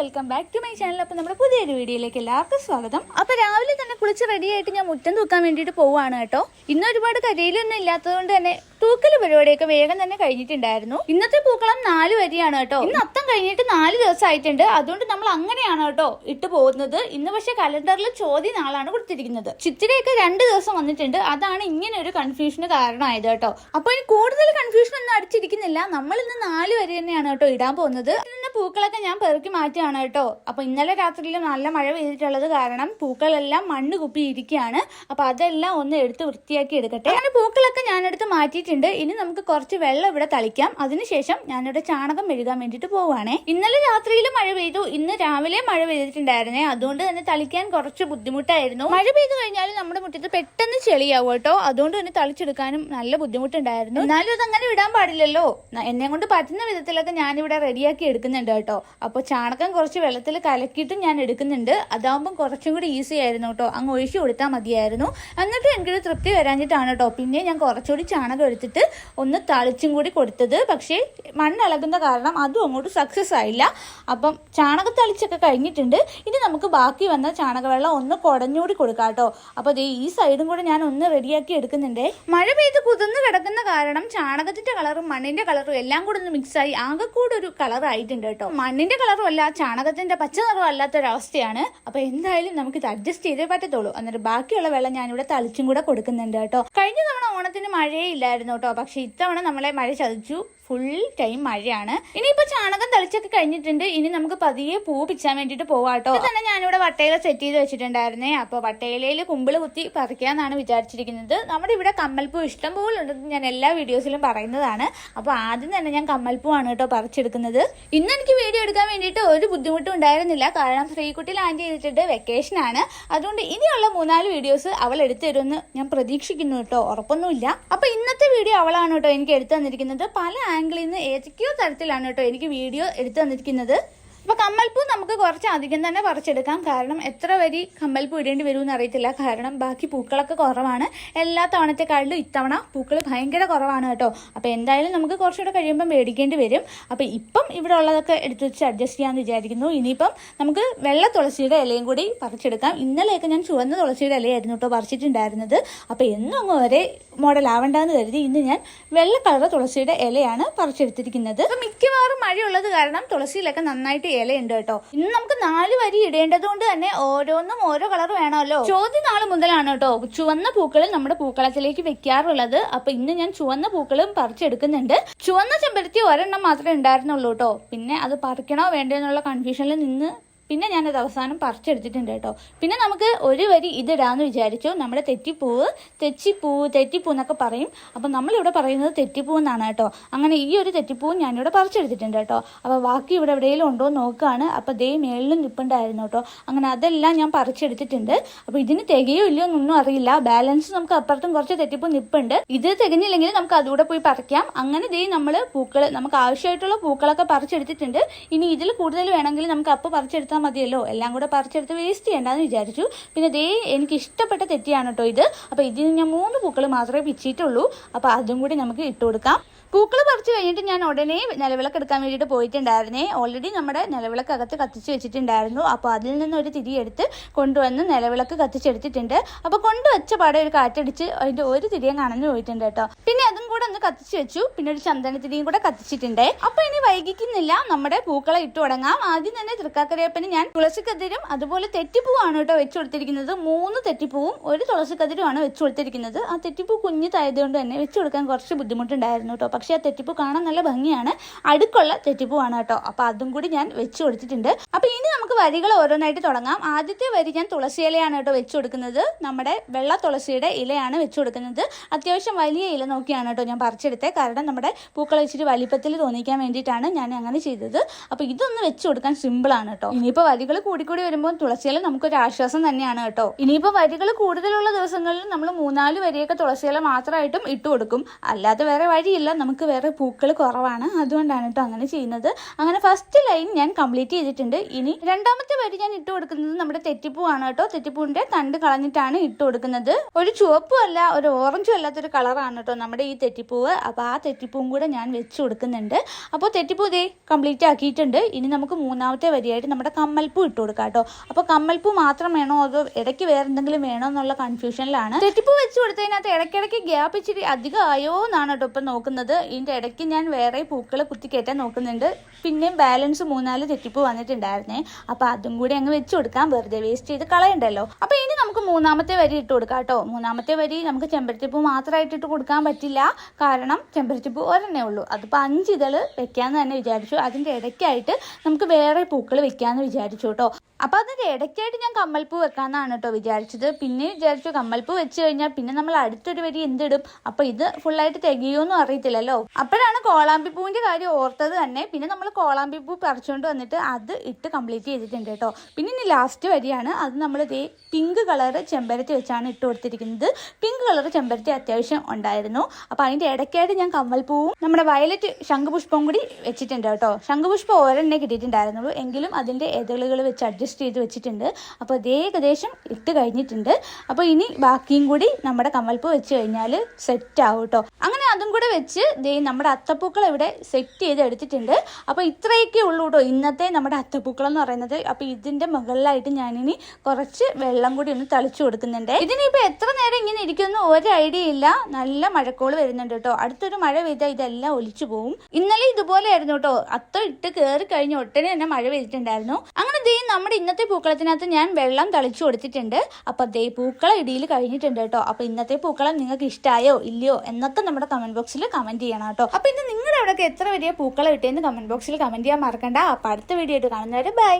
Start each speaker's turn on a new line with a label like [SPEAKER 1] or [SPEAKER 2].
[SPEAKER 1] Welcome back to my channel അപ്പോൾ നമ്മുടെ പുതിയൊരു വീഡിയോയിലേക്ക് എല്ലാവർക്കും സ്വാഗതം. അപ്പോൾ രാവിലെ തന്നെ കുളിച്ച് റെഡിയായിട്ട് ഞാൻ മുറ്റം തൂക്കാൻ വേണ്ടിയിട്ട് പോവുകയാണ് കേട്ടോ. ഇന്നൊരുപാട് കരിയിലൊന്നും ഇല്ലാത്തതുകൊണ്ട് തന്നെ തൂക്കൽ പരിപാടിയൊക്കെ വേഗം തന്നെ കഴിഞ്ഞിട്ടുണ്ടായിരുന്നു. ഇന്നത്തെ പൂക്കളം നാല് വരിയാണ് കേട്ടോ. ഇന്ന് അത്തം കഴിഞ്ഞിട്ട് നാല് ദിവസം ആയിട്ടുണ്ട് അതുകൊണ്ട് നമ്മൾ അങ്ങനെയാണ് കേട്ടോ ഇട്ട് പോകുന്നത്. ഇന്ന് പക്ഷേ കലണ്ടറിൽ ചോദ്യ നാളാണ് കൊടുത്തിരിക്കുന്നത്. ചിത്തിരയൊക്കെ രണ്ട് ദിവസം വന്നിട്ടുണ്ട്. അതാണ് ഇങ്ങനെ ഒരു കൺഫ്യൂഷന് കാരണമായത് കേട്ടോ. അപ്പോൾ ഇനി കൂടുതൽ കൺഫ്യൂഷൻ ഒന്നും അടിച്ചിരിക്കുന്നില്ല. നമ്മൾ ഇന്ന് നാല് വരി തന്നെയാണ് കേട്ടോ ഇടാൻ പോകുന്നത്. പൂക്കളൊക്കെ ഞാൻ പെറുക്കി മാറ്റുകയാണ് കേട്ടോ. അപ്പോൾ ഇന്നലെ രാത്രിയിൽ നല്ല മഴ പെയ്തിട്ടുള്ളത് കാരണം പൂക്കളെല്ലാം മണ്ണ് കുപ്പി ഇരിക്കുകയാണ് അപ്പൊ അതെല്ലാം ഒന്ന് എടുത്ത് വൃത്തിയാക്കി എടുക്കട്ടെ. അങ്ങനെ പൂക്കളൊക്കെ ഞാനെടുത്ത് മാറ്റിയിട്ടുണ്ട്. ഇനി നമുക്ക് കുറച്ച് വെള്ളം ഇവിടെ തളിക്കാം. അതിനുശേഷം ഞാനിവിടെ ചാണകം മെഴുകാൻ വേണ്ടിയിട്ട് പോവുകയാണേ. ഇന്നലെ രാത്രിയിൽ മഴ പെയ്തു. ഇന്ന് രാവിലെ മഴ പെയ്തിട്ടുണ്ടായിരുന്നേ. അതുകൊണ്ട് തന്നെ തളിക്കാൻ കുറച്ച് ബുദ്ധിമുട്ടായിരുന്നു. മഴ പെയ്തു കഴിഞ്ഞാൽ നമ്മുടെ മുറ്റത്ത് പെട്ടെന്ന് ചെളിയാവും കേട്ടോ. അതുകൊണ്ട് തന്നെ തളിച്ചെടുക്കാനും നല്ല ബുദ്ധിമുട്ടുണ്ടായിരുന്നു. എന്നാലും അതങ്ങനെ വിടാൻ പാടില്ലല്ലോ. എന്നെ കൊണ്ട് പറ്റുന്ന വിധത്തിലൊക്കെ ഞാനിവിടെ റെഡിയാക്കി എടുക്കുന്നുണ്ട്. കേട്ടോ. അപ്പോൾ ചാണകം കുറച്ച് വെള്ളത്തിൽ കലക്കിയിട്ടും ഞാൻ എടുക്കുന്നുണ്ട്. അതാവുമ്പം കുറച്ചും കൂടി ഈസി ആയിരുന്നു കേട്ടോ. അങ്ങ് ഒഴിച്ചു കൊടുത്താൽ മതിയായിരുന്നു. എന്നിട്ട് എനിക്കൊരു തൃപ്തി വരാഞ്ഞിട്ടാണ് കേട്ടോ. പിന്നെ ഞാൻ കുറച്ചുകൂടി ചാണകം എടുത്തിട്ട് ഒന്ന് തളിച്ചും കൂടി കൊടുത്തത്. പക്ഷേ മണ്ണിളകുന്ന കാരണം അതും അങ്ങോട്ട് സക്സസ് ആയില്ല. അപ്പം ചാണകം തളിച്ചൊക്കെ കഴിഞ്ഞിട്ടുണ്ട്. ഇനി നമുക്ക് ബാക്കി വന്ന ചാണകവെള്ളം ഒന്ന് കുടഞ്ഞൂടി കൊടുക്കാം കേട്ടോ. അപ്പോൾ അതേ ഈ സൈഡും കൂടെ ഞാൻ ഒന്ന് റെഡിയാക്കി എടുക്കുന്നുണ്ടേ. മഴ പെയ്ത് കുതിർന്ന് കിടക്കുന്ന കാരണം ചാണകത്തിന്റെ കളറും മണ്ണിന്റെ കളറും എല്ലാം കൂടെ ഒന്ന് മിക്സായി ആകെ കൂടെ ഒരു കളർ ആയിട്ടുണ്ട് കേട്ടോ. മണ്ണിന്റെ കളറും അല്ല ചാണകത്തിന്റെ പച്ച നിറവും അല്ലാത്തൊരവസ്ഥയാണ്. അപ്പൊ എന്തായാലും നമുക്ക് ഇത് അഡ്ജസ്റ്റ് ചെയ്തേ പറ്റത്തുള്ളൂ. എന്നിട്ട് ബാക്കിയുള്ള വെള്ളം ഞാനിവിടെ തളിച്ചും കൂടെ കൊടുക്കുന്നുണ്ട് കേട്ടോ. കഴിഞ്ഞ തവണ ഓണത്തിന് മഴയേ ഇല്ലായിരുന്നു കേട്ടോ. പക്ഷെ ഇത്തവണ നമ്മളെ മഴ ചതിച്ചു. ഫുൾ ടൈം മഴയാണ്. ഇനിയിപ്പോ ചാണകം തളിച്ചൊക്കെ കഴിഞ്ഞിട്ടുണ്ട്. ഇനി നമുക്ക് പതിയെ പൂ പിച്ചാൻ വേണ്ടിട്ട് പോവാട്ടോ തന്നെ ഞാനിവിടെ വട്ടയില സെറ്റ് ചെയ്ത് വെച്ചിട്ടുണ്ടായിരുന്നേ. അപ്പൊ വട്ടയിലയിൽ കുമ്പിൾ കുത്തി പറിക്കാന്നാണ് വിചാരിച്ചിരിക്കുന്നത്. നമ്മുടെ ഇവിടെ കമ്മൽപ്പൂ ഇഷ്ടം പോലെ ഉണ്ടെന്ന് ഞാൻ എല്ലാ വീഡിയോസിലും പറയുന്നതാണ്. അപ്പൊ ആദ്യം തന്നെ ഞാൻ കമ്മൽപ്പൂ ആണ് കേട്ടോ പറിച്ചെടുക്കുന്നത്. ഇന്ന് എനിക്ക് വീഡിയോ എടുക്കാൻ വേണ്ടിയിട്ട് ഒരു ബുദ്ധിമുട്ടും ഉണ്ടായിരുന്നില്ല. കാരണം ശ്രീകുട്ടി ലാൻഡ് ചെയ്തിട്ടുണ്ട്. വെക്കേഷൻ ആണ്. അതുകൊണ്ട് ഇനിയുള്ള മൂന്നാൽ വീഡിയോസ് അവൾ എടുത്തു തരുമെന്ന് ഞാൻ പ്രതീക്ഷിക്കുന്നു കേട്ടോ ഉറപ്പൊന്നുമില്ല. അപ്പൊ ഇന്നത്തെ വീഡിയോ അവളാണ് കേട്ടോ എനിക്ക് എടുത്തു തന്നിരിക്കുന്നത്. പല ആംഗിളിൽ നിന്ന് ഏതൊക്കെയോ തരത്തിലാണ് കേട്ടോ എനിക്ക് വീഡിയോ എടുത്തു തന്നിരിക്കുന്നത്. അപ്പൊ കമ്മൽപ്പൂ നമുക്ക് കുറച്ച് അധികം തന്നെ പറിച്ചെടുക്കാം. കാരണം എത്ര വരി കമ്മൽപ്പൂ ഇടേണ്ടി വരുമെന്ന് അറിയത്തില്ല. കാരണം ബാക്കി പൂക്കളൊക്കെ കുറവാണ്. എല്ലാ തവണത്തെക്കാളിലും ഇത്തവണ പൂക്കൾ ഭയങ്കര കുറവാണ് കേട്ടോ. അപ്പൊ എന്തായാലും നമുക്ക് കുറച്ചുകൂടെ കഴിയുമ്പോൾ മേടിക്കേണ്ടി വരും. അപ്പൊ ഇപ്പം ഇവിടെ ഉള്ളതൊക്കെ എടുത്തു വെച്ച് അഡ്ജസ്റ്റ് ചെയ്യാമെന്ന് വിചാരിക്കുന്നു. ഇനിയിപ്പം നമുക്ക് വെള്ള തുളസിയുടെ ഇലയും കൂടി പറിച്ചെടുക്കാം. ഇന്നലെയൊക്കെ ഞാൻ ചുവന്ന തുളസിയുടെ ഇലയായിരുന്നു കേട്ടോ പറിച്ചിട്ടുണ്ടായിരുന്നത്. അപ്പൊ എന്നും അങ്ങ് മോഡൽ ആവണ്ടെന്ന് കരുതി ഇന്ന് ഞാൻ വെള്ള കളർ തുളസിയുടെ ഇലയാണ് പറിച്ചെടുത്തിരിക്കുന്നത്. മിക്കവാറും മഴയുള്ളത് കാരണം തുളസിയിലൊക്കെ നന്നായിട്ട് ഇലയുണ്ട് കേട്ടോ. ഇന്ന് നമുക്ക് നാല് വരി ഇടേണ്ടത് കൊണ്ട് തന്നെ ഓരോന്നും ഓരോ കളർ വേണമല്ലോ. ചോദ്യ നാൾ മുതലാണ് കേട്ടോ ചുവന്ന പൂക്കൾ നമ്മുടെ പൂക്കളത്തിലേക്ക് വെക്കാറുള്ളത്. അപ്പൊ ഇന്ന് ഞാൻ ചുവന്ന പൂക്കളും പറിച്ചെടുക്കുന്നുണ്ട്. ചുവന്ന ചെമ്പരത്തി ഒരെണ്ണം മാത്രമേ ഉണ്ടായിരുന്നുള്ളൂ കേട്ടോ. പിന്നെ അത് പറിക്കണോ വേണ്ടോ എന്നുള്ള കൺഫ്യൂഷനിൽ നിന്ന് പിന്നെ ഞാനത് അവസാനം പറിച്ചെടുത്തിട്ടുണ്ട് കേട്ടോ. പിന്നെ നമുക്ക് ഒരു വരി ഇതിടാന്ന് വിചാരിച്ചു. നമ്മുടെ തെറ്റിപ്പൂവ് തെച്ചിപ്പൂവ് തെറ്റിപ്പൂ എന്നൊക്കെ പറയും. അപ്പം നമ്മളിവിടെ പറയുന്നത് തെറ്റിപ്പൂ എന്നാണ് കേട്ടോ. അങ്ങനെ ഈ ഒരു തെറ്റിപ്പൂവും ഞാനിവിടെ പറിച്ചെടുത്തിട്ടുണ്ട് കേട്ടോ. അപ്പോൾ ബാക്കി ഇവിടെ എവിടെയെങ്കിലും ഉണ്ടോ എന്ന് നോക്കുകയാണ്. അപ്പോൾ ദേ മേളിലും നിപ്പുണ്ടായിരുന്നു കേട്ടോ. അങ്ങനെ അതെല്ലാം ഞാൻ പറിച്ചെടുത്തിട്ടുണ്ട്. അപ്പോൾ ഇതിന് തികയോ ഇല്ലയോ എന്നൊന്നും അറിയില്ല. ബാലൻസ് നമുക്ക് അപ്പുറത്തും കുറച്ച് തെറ്റിപ്പൂ നിപ്പുണ്ട്. ഇത് തികഞ്ഞില്ലെങ്കിൽ നമുക്ക് അതുകൂടെ പോയി പറിക്കാം. അങ്ങനെ ദേ നമ്മൾ പൂക്കൾ നമുക്ക് ആവശ്യമായിട്ടുള്ള പൂക്കളൊക്കെ പറിച്ചെടുത്തിട്ടുണ്ട്. ഇനി ഇതിൽ കൂടുതൽ വേണമെങ്കിൽ നമുക്ക് അപ്പ് പറിച്ചെടുത്താൽ മതിയല്ലോ. എല്ലാം കൂടെ പറിച്ചെടുത്ത് വേസ്റ്റ് ചെയ്യണ്ടെന്ന് വിചാരിച്ചു. പിന്നെ ദേ എനിക്ക് ഇഷ്ടപ്പെട്ട തെറ്റിയാണ് കേട്ടോ ഇത്. അപ്പോൾ ഇതിന് ഞാൻ മൂന്ന് പൂക്കൾ മാത്രമേ പിച്ചിട്ടുള്ളൂ. അപ്പോൾ അതും കൂടി നമുക്ക് ഇട്ട് കൊടുക്കാം. പൂക്കൾ പറിച്ചു കഴിഞ്ഞിട്ട് ഞാൻ ഉടനെ നിലവിളക്ക് എടുക്കാൻ വേണ്ടിയിട്ട് പോയിട്ടുണ്ടായിരുന്നേ. ഓൾറെഡി നമ്മുടെ നിലവിളക്ക് അകത്ത് കത്തിച്ച് വെച്ചിട്ടുണ്ടായിരുന്നു. അപ്പോൾ അതിൽ നിന്ന് ഒരു തിരി എടുത്ത് കൊണ്ടുവന്ന് നിലവിളക്ക് കത്തിച്ചെടുത്തിട്ടുണ്ട്. അപ്പോൾ കൊണ്ടുവച്ച പാടെ ഒരു കാറ്റടിച്ച് അതിന്റെ ഒരു തിരിയും കാണാൻ പോയിട്ടുണ്ട് കേട്ടോ പിന്നെ അതും കൂടെ ഒന്ന് കത്തിച്ച് വെച്ചു. പിന്നെ ഒരു ചന്ദനത്തിരിയും കൂടെ കത്തിച്ചിട്ടുണ്ട്. അപ്പോൾ ഇനി വൈകിക്കുന്നില്ല. നമ്മുടെ പൂക്കളെ ഇട്ട് തുടങ്ങാം. ആദ്യം തന്നെ തൃക്കാക്കരയപ്പന് ഞാൻ തുളസിക്കതിരും അതുപോലെ തെറ്റിപ്പൂവാണ് കേട്ടോ വെച്ചു കൊടുത്തിരിക്കുന്നത് മൂന്ന് തെറ്റിപ്പൂവും ഒരു തുളസിക്കതിരുമാണ് വെച്ചു കൊടുത്തിരിക്കുന്നത് ആ തെറ്റിപ്പൂ കുഞ്ഞിതായതുകൊണ്ട് തന്നെ വെച്ചു കൊടുക്കാൻ കുറച്ച് ബുദ്ധിമുട്ടുണ്ടായിരുന്നു കേട്ടോ. പക്ഷെ ആ തെറ്റിപ്പൂ കാണാൻ നല്ല ഭംഗിയാണ്. അടുക്കുള്ള തെറ്റിപ്പൂവാണ് കേട്ടോ. അപ്പോൾ അതും കൂടി ഞാൻ വെച്ചു കൊടുത്തിട്ടുണ്ട് അപ്പോൾ ഇനി നമുക്ക് വരികൾ ഓരോന്നായിട്ട് തുടങ്ങാം. ആദ്യത്തെ വരി ഞാൻ തുളസി ഇലയാണ് കേട്ടോ വെച്ചു കൊടുക്കുന്നത് നമ്മുടെ വെള്ള തുളസിയുടെ ഇലയാണ് വെച്ചു കൊടുക്കുന്നത് അത്യാവശ്യം വലിയ ഇല നോക്കിയാണ് കേട്ടോ ഞാൻ പറിച്ചെടുത്തത്. കാരണം നമ്മുടെ പൂക്കൾ ഇച്ചിരി വലിപ്പത്തിൽ തോന്നിക്കാൻ വേണ്ടിയിട്ടാണ് ഞാൻ അങ്ങനെ ചെയ്തത്. അപ്പോൾ ഇതൊന്ന് വെച്ചു കൊടുക്കാൻ സിമ്പിളാണ് കേട്ടോ. ഇനിയിപ്പോൾ വരികൾ കൂടിക്കൂടി വരുമ്പോൾ തുളസിയില നമുക്കൊരു ആശ്വാസം തന്നെയാണ് കേട്ടോ. ഇനിയിപ്പോൾ വരികൾ കൂടുതലുള്ള ദിവസങ്ങളിൽ നമ്മൾ മൂന്നാൽ വരിയൊക്കെ തുളസിയില മാത്രമായിട്ടും ഇട്ട് കൊടുക്കും. അല്ലാതെ വേറെ വഴിയില്ല. നമുക്ക് നമുക്ക് വേറെ പൂക്കൾ കുറവാണ്. അതുകൊണ്ടാണ് കേട്ടോ അങ്ങനെ ചെയ്യുന്നത്. അങ്ങനെ ഫസ്റ്റ് ലൈൻ ഞാൻ കംപ്ലീറ്റ് ചെയ്തിട്ടുണ്ട്. ഇനി രണ്ടാമത്തെ വരി ഞാൻ ഇട്ട് കൊടുക്കുന്നത് നമ്മുടെ തെറ്റിപ്പൂവാണ് കേട്ടോ. തെറ്റിപ്പൂവിന്റെ തണ്ട് കളഞ്ഞിട്ടാണ് ഇട്ട് കൊടുക്കുന്നത്. ഒരു ചുവപ്പും അല്ല ഒരു ഓറഞ്ചും അല്ലാത്തൊരു കളറാണ് കേട്ടോ നമ്മുടെ ഈ തെറ്റിപ്പൂവ്. അപ്പോൾ ആ തെറ്റിപ്പൂവും കൂടെ ഞാൻ വെച്ച് കൊടുക്കുന്നുണ്ട്. അപ്പോൾ തെറ്റിപ്പൂ ഇതേ കംപ്ലീറ്റ് ആക്കിയിട്ടുണ്ട്. ഇനി നമുക്ക് മൂന്നാമത്തെ വരിയായിട്ട് നമ്മുടെ കമ്മൽപ്പൂ ഇട്ട് കൊടുക്കാം കേട്ടോ. അപ്പോൾ കമ്മൽപ്പൂ മാത്രം വേണോ അതോ ഇടയ്ക്ക് വേറെ എന്തെങ്കിലും വേണോ എന്നുള്ള കൺഫ്യൂഷനിലാണ് തെറ്റിപ്പൂ വെച്ച് കൊടുത്തതിനകത്ത് ഇടയ്ക്കിടയ്ക്ക് ഗ്യാപ്പ് ഇച്ചിരി അധികം ആയോ എന്നാണ് കേട്ടോ ഇപ്പം നോക്കുന്നത്. ഇതിന്റെ ഇടയ്ക്ക് ഞാൻ വേറെ പൂക്കൾ കുത്തിക്കയറ്റാൻ നോക്കുന്നുണ്ട്. പിന്നെയും ബാലൻസ് മൂന്നാൽ തെറ്റിപ്പൂ വന്നിട്ടുണ്ടായിരുന്നേ. അപ്പോൾ അതും കൂടി അങ്ങ് വെച്ച് കൊടുക്കാം. വെറുതെ വേസ്റ്റ് ചെയ്ത് കളയണ്ടല്ലോ. അപ്പോൾ ഇനി നമുക്ക് മൂന്നാമത്തെ വരി ഇട്ട് കൊടുക്കാം കേട്ടോ. മൂന്നാമത്തെ വരി നമുക്ക് ചെമ്പരത്തിപ്പൂ മാത്രമായിട്ട് ഇട്ട് കൊടുക്കാൻ പറ്റില്ല. കാരണം ചെമ്പരത്തിപ്പൂ ഒരെണ്ണേ ഉള്ളൂ. അതിപ്പോൾ അഞ്ച് ഇതൾ വെക്കാമെന്ന് തന്നെ വിചാരിച്ചു. അതിന്റെ ഇടയ്ക്കായിട്ട് നമുക്ക് വേറെ പൂക്കൾ വെക്കാമെന്ന് വിചാരിച്ചു കേട്ടോ അപ്പൊ അതിന്റെ ഇടയ്ക്കായിട്ട് ഞാൻ കമ്മൽപ്പൂ വെക്കാമെന്നാണ് കേട്ടോ വിചാരിച്ചത്. പിന്നെ വിചാരിച്ചു കമ്മൽപ്പൂ വെച്ച് കഴിഞ്ഞാൽ പിന്നെ നമ്മൾ അടുത്തൊരു വരി എന്തിടും? അപ്പൊ ഇത് ഫുള്ളായിട്ട് തികയുമെന്നും അറിയത്തില്ലല്ലോ. അപ്പോഴാണ് കോളാമ്പി പൂവിന്റെ കാര്യം ഓർത്തത് തന്നെ. പിന്നെ നമ്മൾ കോളാമ്പി പൂ പറിച്ചുകൊണ്ട് വന്നിട്ട് അത് ഇട്ട് കംപ്ലീറ്റ് ചെയ്തിട്ടുണ്ട് കേട്ടോ പിന്നെ ഇനി ലാസ്റ്റ് വരിയാണ്. അത് നമ്മൾ ഇതേ പിങ്ക് കളർ ചെമ്പരത്തി വെച്ചാണ് ഇട്ട് കൊടുത്തിരിക്കുന്നത്. പിങ്ക് കളർ ചെമ്പരത്തി അത്യാവശ്യം ഉണ്ടായിരുന്നു. അപ്പൊ അതിന്റെ ഇടയ്ക്കായിട്ട് ഞാൻ കമ്മൽപ്പൂവും നമ്മുടെ വയലറ്റ് ശംഖുപുഷ്പവും കൂടി വെച്ചിട്ടുണ്ട് കേട്ടോ ശംഖുപുഷ്പം ഒരെണ്ണേ കിട്ടിയിട്ടുണ്ടായിരുന്നുള്ളൂ. എങ്കിലും അതിന്റെ എതളുകൾ വെച്ച് അഡ്ജസ്റ്റ് ചെയ്ത് വെച്ചിട്ടുണ്ട്. അപ്പോൾ അത് ഏകദേശം ഇട്ട് കഴിഞ്ഞിട്ടുണ്ട്. അപ്പോൾ ഇനി ബാക്കിയും കൂടി നമ്മുടെ കമ്മൽപ്പൂ വെച്ച് കഴിഞ്ഞാൽ സെറ്റ് ആവും കേട്ടോ അങ്ങനെ അതും കൂടെ വെച്ച് ദേ നമ്മുടെ അത്തപ്പൂക്കൾ ഇവിടെ സെറ്റ് ചെയ്ത് എടുത്തിട്ടുണ്ട്. അപ്പോൾ ഇത്രയൊക്കെ ഉള്ളൂ കേട്ടോ ഇന്നത്തെ നമ്മുടെ അത്തപ്പൂക്കൾ എന്ന് പറയുന്നത്. അപ്പോൾ ഇതിന്റെ മുകളിലായിട്ട് ഞാനിനി കുറച്ച് വെള്ളം കൂടി ഒന്ന് തളിച്ചു കൊടുക്കുന്നുണ്ട്. ഇതിനിപ്പോൾ എത്ര നേരം ഇങ്ങനെ ഇരിക്കുമെന്ന് ഒരു ഐഡിയ ഇല്ല. നല്ല മഴക്കോൾ വരുന്നുണ്ട് കേട്ടോ അടുത്തൊരു മഴ പെയ്താൽ ഇതെല്ലാം ഒലിച്ചു പോവും. ഇന്നലെ ഇതുപോലെ ആയിരുന്നു കേട്ടോ അത്തം ഇട്ട് കയറി കഴിഞ്ഞ് ഒട്ടനെ തന്നെ മഴ പെയ്തിട്ടുണ്ടായിരുന്നു. അങ്ങനെ ദേ നമ്മുടെ ഇന്നത്തെ പൂക്കളത്തിനകത്ത് ഞാൻ വെള്ളം തളിച്ചു കൊടുത്തിട്ടുണ്ട്. അപ്പോൾ ദേ പൂക്കളം ഇടിയിൽ കഴിഞ്ഞിട്ടുണ്ട് കേട്ടോ. അപ്പോൾ ഇന്നത്തെ പൂക്കളം നിങ്ങൾക്ക് ഇഷ്ടമായോ ഇല്ലയോ എന്നൊക്കെ നമ്മുടെ കമന്റ് ബോക്സിൽ കമന്റ് ചെയ്യണം കേട്ടോ. അപ്പോൾ ഇന്ന് നിങ്ങളുടെ അവിടെയൊക്കെ എത്ര വലിയ പൂക്കളം ഇട്ടേന്ന് കമന്റ് ബോക്സിൽ കമന്റ് ചെയ്യാൻ മറക്കണ്ട. അപ്പോൾ അടുത്ത വീഡിയോ ആയിട്ട് കാണുന്നവരെ ബൈ